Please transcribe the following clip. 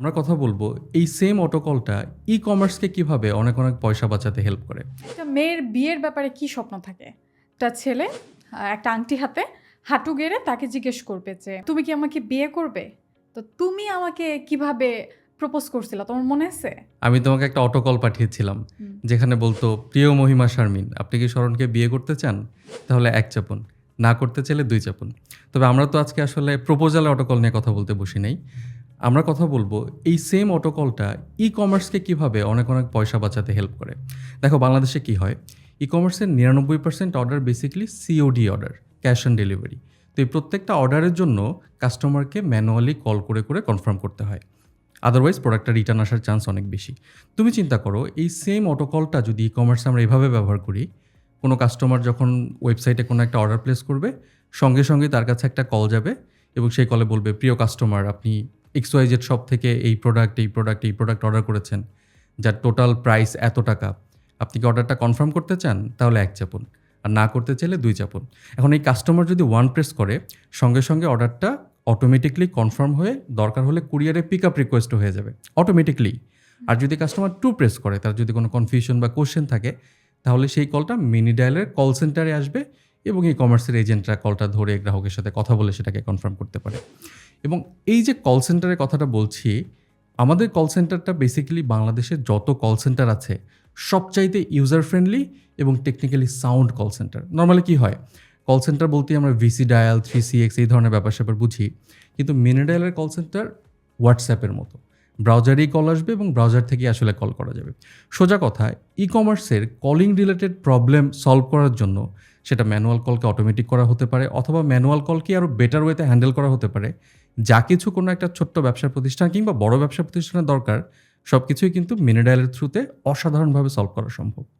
আমরা কথা বলব এই সেম অটোকলটা ই কমার্সকে কীভাবে অনেক অনেক পয়সা বাঁচাতে হেল্প করে? একটা মেয়ের বিয়ের ব্যাপারে কি স্বপ্ন থাকে? একটা ছেলে একটা আংটি হাতে হাঁটু গেড়ে তাকে জিজ্ঞেস করবে যে তুমি কি আমাকে বিয়ে করবে? তো তুমি আমাকে কীভাবে প্রপোজ করছিলা? তোমার মনে আছে? আমি তোমাকে একটা অটোকল পাঠিয়েছিলাম যেখানে বলতো প্রিয় মহিমা শারমিন আপনি কি শরণকে বিয়ে করতে চান? তাহলে এক চাপুন না করতে চাইলে দুই চাপুন। তবে আমরা তো আজকে আসলে প্রপোজালে অটোকল নিয়ে কথা বলতে বসি নাই। আমরা কথা বলব এই সেম অটোকলটা ই কমার্সকে কীভাবে অনেক অনেক পয়সা বাঁচাতে হেল্প করে। দেখো বাংলাদেশে কি হয়? ই কমার্সের নিরানব্বই percent order basically COD order cash on delivery তো এই প্রত্যেকটা অর্ডারের জন্য কাস্টমারকে ম্যানুয়ালি কল করে করে কনফার্ম করতে হয়। আদারওয়াইজ প্রোডাক্টটা রিটার্ন আসার চান্স অনেক বেশি। তুমি চিন্তা করো, এই সেম অটোকলটা যদি ই কমার্সে আমরা এভাবে ব্যবহার করি, কোনো কাস্টমার যখন ওয়েবসাইটে কোনো একটা অর্ডার প্লেস করবে, সঙ্গে সঙ্গে তার কাছে একটা কল যাবে এবং সেই কলে বলবে, প্রিয় কাস্টমার আপনি এক্স ওয়াই জেড শপ থেকে এই প্রোডাক্ট এই প্রোডাক্ট এই প্রোডাক্ট অর্ডার করেছেন, যার টোটাল প্রাইস এত টাকা। আপনি কি অর্ডারটা কনফার্ম করতে চান? তাহলে এক চাপুন। আর না করতে চাইলে দুই চাপুন। এখন এই কাস্টমার যদি ওয়ান প্রেস করে, সঙ্গে সঙ্গে অর্ডারটা অটোমেটিকলি কনফার্ম হয়ে দরকার হলে কুরিয়ারে পিক আপ রিকোয়েস্ট হয়ে যাবে অটোমেটিকলি আর যদি কাস্টমার টু প্রেস করে, তার যদি কোনো কনফিউশন বা কোশ্চেন থাকে, তাহলে সেই কলটা মিনি ডায়ালের কল সেন্টারে আসবে এবং এই কমার্সের এজেন্টরা কলটা ধরে গ্রাহকের সাথে কথা বলে সেটাকে কনফার্ম করতে পারে। এবং এই যে কল সেন্টারের কথাটা বলছি, আমাদের কল সেন্টারটা বেসিক্যালি বাংলাদেশের যত কল সেন্টার আছে, সবচাইতে ইউজার ফ্রেন্ডলি এবং technically sound call centre normally কি হয়? কল সেন্টার বলতে আমরা VC dial three C X এই ধরনের ব্যাপার স্যাপার বুঝি। কিন্তু মিনি ডায়ালের কল সেন্টার হোয়াটসঅ্যাপের মতো। ব্রাউজারেই কল আসবে এবং ব্রাউজার থেকে আসলে কল করা যাবে। সোজা কথা ই কমার্সের কলিং রিলেটেড প্রবলেম সলভ করার জন্য সেটা ম্যানুয়াল কলকে অটোমেটিক করা হতে পারে অথবা ম্যানুয়াল কলকে আরও বেটার ওয়েতে হ্যান্ডেল করা হতে পারে। যা কিছু কোনো একটা ছোট্ট ব্যবসা প্রতিষ্ঠান কিংবা বড় ব্যবসা প্রতিষ্ঠানের দরকার সব কিছুই কিন্তু মিনিডাইলের থ্রুতে অসাধারণভাবে সলভ করা সম্ভব।